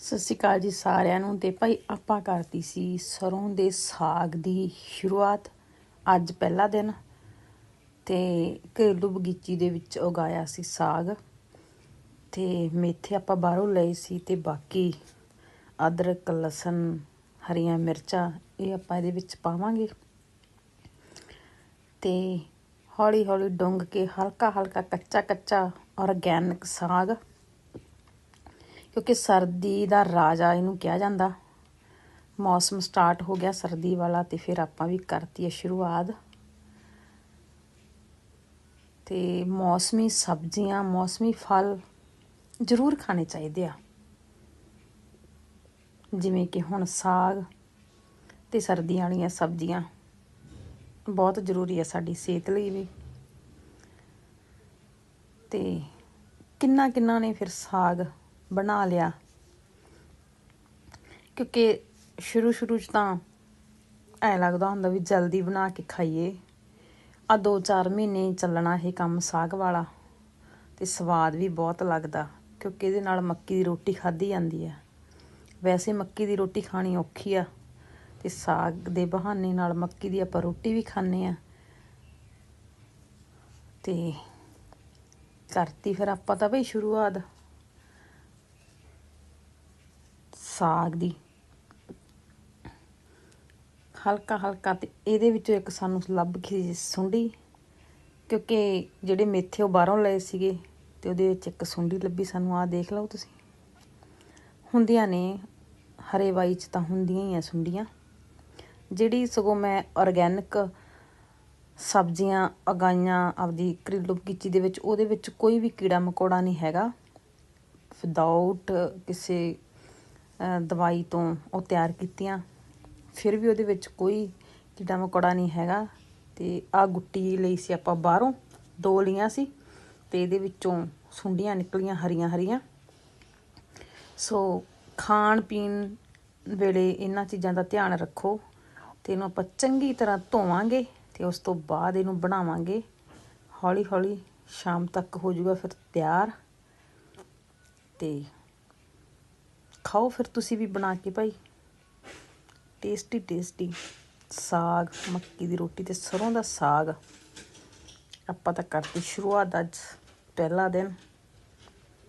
ਸਤਿ ਸ਼੍ਰੀ ਅਕਾਲ ਜੀ ਸਾਰਿਆਂ ਨੂੰ ਤੇ ਭਾਈ ਆਪਾਂ ਕਰਤੀ ਸੀ ਸਰੋਂ ਦੇ ਸਾਗ ਦੀ ਸ਼ੁਰੂਆਤ। ਅੱਜ ਪਹਿਲਾ ਦਿਨ ਤੇ ਘਰੇਲੂ ਬਗੀਚੀ ਦੇ ਵਿੱਚ ਉਗਾਇਆ ਸੀ ਸਾਗ। ਤੇ ਮੇਥੇ ਆਪਾਂ ਬਾਹਰੋਂ ਲਏ ਸੀ ਤੇ ਬਾਕੀ ਅਦਰਕ, ਲਸਣ, ਹਰੀਆਂ ਮਿਰਚਾਂ ਇਹ ਆਪਾਂ ਇਹਦੇ ਵਿੱਚ ਪਾਵਾਂਗੇ। ਤੇ ਹੌਲੀ ਹੌਲੀ ਡੁੰਗ ਕੇ ਹਲਕਾ ਹਲਕਾ ਕੱਚਾ ਕੱਚਾ ਔਰਗੈਨਿਕ ਸਾਗ ਕਿਉਂਕਿ ਸਰਦੀ ਦਾ ਰਾਜਾ ਇਹਨੂੰ ਕਿਹਾ ਜਾਂਦਾ। ਮੌਸਮ ਸਟਾਰਟ ਹੋ ਗਿਆ ਸਰਦੀ ਵਾਲਾ ਤੇ ਫਿਰ ਆਪਾਂ ਵੀ ਕਰਤੀ ਹੈ ਸ਼ੁਰੂਆਤ। ਤੇ ਮੌਸਮੀ ਸਬਜ਼ੀਆਂ, ਮੌਸਮੀ ਫਲ ਜ਼ਰੂਰ ਖਾਣੇ ਚਾਹੀਦੇ ਆ। ਜਿਵੇਂ ਕਿ ਹੁਣ ਸਾਗ ਤੇ ਸਰਦੀਆਂ ਵਾਲੀਆਂ ਸਬਜ਼ੀਆਂ ਬਹੁਤ ਜ਼ਰੂਰੀ ਆ ਸਾਡੀ ਸਿਹਤ ਲਈ ਵੀ। ਤੇ ਕਿੰਨਾ ਕਿੰਨਾ ਨੇ ਫਿਰ ਸਾਗ ਬਣਾ ਲਿਆ। ਕਿਉਂਕਿ ਸ਼ੁਰੂ ਸ਼ੁਰੂ ਚ ਤਾਂ ਐ ਲੱਗਦਾ ਹੁੰਦਾ ਵੀ ਜਲਦੀ ਬਣਾ ਕੇ ਖਾਈਏ। ਆ 2-4 ਮਹੀਨੇ ਚੱਲਣਾ ਇਹ ਕੰਮ ਸਾਗ ਵਾਲਾ। ਤੇ ਸਵਾਦ ਵੀ ਬਹੁਤ ਲੱਗਦਾ, ਕਿਉਂਕਿ ਇਹਦੇ ਨਾਲ ਮੱਕੀ ਦੀ ਰੋਟੀ ਖਾਧੀ ਜਾਂਦੀ ਹੈ ਵੈਸੇ ਮੱਕੀ ਦੀ ਰੋਟੀ ਖਾਣੀ ਔਖੀ ਆ, ਤੇ ਸਾਗ ਦੇ ਬਹਾਨੇ ਨਾਲ ਮੱਕੀ ਦੀ ਆਪਾਂ ਰੋਟੀ ਵੀ ਖਾਂਦੇ ਆ। ਤੇ ਕਰਤੀ ਫਿਰ ਆਪਾਂ ਤਾਂ ਬਈ ਸ਼ੁਰੂਆਤ। ਸਾਗ ਦੀ। ਹਲਕਾ ਹਲਕਾ ਤੇ ਇਹਦੇ ਵਿੱਚੋਂ ਇੱਕ ਸਾਨੂੰ ਲੱਭ ਗਈ ਸੁੰਡੀ, ਕਿਉਂਕਿ ਜਿਹੜੇ ਮੇਥੇ ਉਹ ਬਾਹਰੋਂ ਲਏ ਸੀਗੇ ਤੇ ਉਹਦੇ ਵਿੱਚ ਇੱਕ ਸੁੰਡੀ ਲੱਭੀ ਸਾਨੂੰ। ਆ ਦੇਖ ਲਓ ਤੁਸੀਂ। ਹੁੰਦੀਆਂ ਨੇ, ਹਰੇ ਵਾਈ ਚ ਤਾਂ ਹੁੰਦੀਆਂ ਹੀ ਆ ਸੁੰਡੀਆਂ। ਜਿਹੜੀ ਸਗੋਂ ਮੈਂ ਆਰਗੈਨਿਕ ਸਬਜ਼ੀਆਂ, ਉਗਾਈਆਂ ਆਪਦੀ ਘਰੇਲੂ ਬਗੀਚੀ ਦੇ ਵਿੱਚ, ਉਹਦੇ ਵਿੱਚ ਕੋਈ ਵੀ ਕੀੜਾ ਮਕੌੜਾ ਨਹੀਂ ਹੈਗਾ। ਵਿਦਆਊਟ ਕਿਸੇ ਦਵਾਈ ਤੋਂ ਉਹ ਤਿਆਰ ਕੀਤੀਆਂ। ਫਿਰ ਵੀ ਉਹਦੇ ਵਿੱਚ ਕੋਈ ਕੀੜਾ ਮਕੌੜਾ ਨਹੀਂ ਹੈਗਾ। ਤੇ ਆ ਗੁੱਟੀ ਲਈ ਸੀ ਆਪਾਂ ਬਾਹਰੋਂ। ਦੋ ਲੀਆਂ ਸੀ ਤੇ ਇਹਦੇ ਵਿੱਚੋਂ ਸੁੰਡੀਆਂ ਨਿਕਲੀਆਂ ਹਰੀਆਂ ਹਰੀਆਂ ਸੋ ਖਾਣ ਪੀਣ ਵੇਲੇ ਇਹਨਾਂ ਚੀਜ਼ਾਂ ਦਾ ਧਿਆਨ ਰੱਖੋ ਤੇ ਇਹਨੂੰ ਆਪਾਂ ਚੰਗੀ ਤਰ੍ਹਾਂ ਧੋਵਾਂਗੇ ਤੇ ਉਸ ਤੋਂ ਬਾਅਦ ਇਹਨੂੰ ਬਣਾਵਾਂਗੇ। ਹੌਲੀ ਹੌਲੀ ਸ਼ਾਮ ਤੱਕ ਹੋ ਜਾਊਗਾ ਫਿਰ ਤਿਆਰ। ਤੇ ਖਾਓ ਫਿਰ ਤੁਸੀਂ ਵੀ ਬਣਾ ਕੇ ਭਾਈ। ਟੇਸਟੀ ਟੇਸਟੀ ਸਾਗ, ਮੱਕੀ ਦੀ ਰੋਟੀ ਤੇ ਸਰੋਂ ਦਾ ਸਾਗ। ਆਪਾਂ ਤਾਂ ਕਰਤੀ ਸ਼ੁਰੂਆਤ ਅੱਜ, ਪਹਿਲਾ ਦਿਨ।